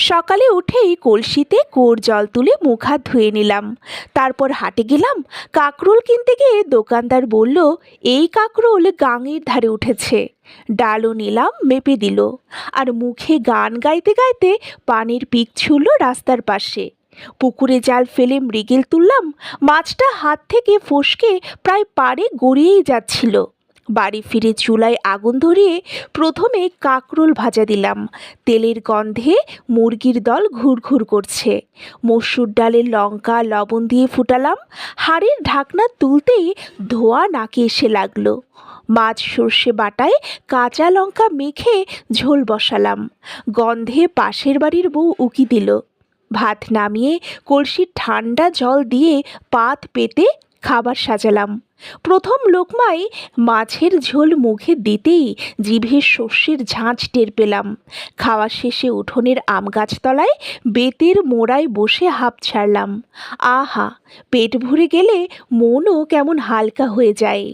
সকালে উঠেই কলসিতে কোর জল তুলে মুখ হাত ধুয়ে নিলাম। তারপর হাটে গেলাম। কাকরোল কিনতে গিয়ে দোকানদার বলল, এই কাকরোল গাঙের ধারে উঠেছে। ডালও নিলাম, মেপে দিল। আর মুখে গান গাইতে গাইতে পানির পিক ছুড়ল রাস্তার পাশে। পুকুরে জাল ফেলে মৃগেল তুললাম। মাছটা হাত থেকে ফসকে প্রায় পাড়ে গড়িয়েই যাচ্ছিল। বাড়ি ফিরে চুলায় আগুন ধরিয়ে প্রথমে কাকরোল ভাজা দিলাম। তেলের গন্ধে মুরগির দল ঘুরঘুর করছে। মসুর ডালের লঙ্কা, লবণ দিয়ে ফুটালাম। হাড়ের ঢাকনা তুলতেই ধোয়া নাকে এসে লাগল। মাছ সর্ষে বাটায় কাঁচা লঙ্কা মেখে ঝোল বসালাম। গন্ধে পাশের বাড়ির বউ উকি দিল। ভাত নামিয়ে কলসির ঠান্ডা জল দিয়ে পাত পেতে খাবার সাজালাম। প্রথম লোকমায় মাছের ঝোল মুখে দিতেই জিভের শস্যের ঝাঁঝ টের পেলাম। খাওয়া শেষে উঠোনের আম গাছতলায় বেতের মোড়ায় বসে হাঁপ ছাড়লাম। আহা, পেট ভরে গেলে মনও কেমন হালকা হয়ে যায়।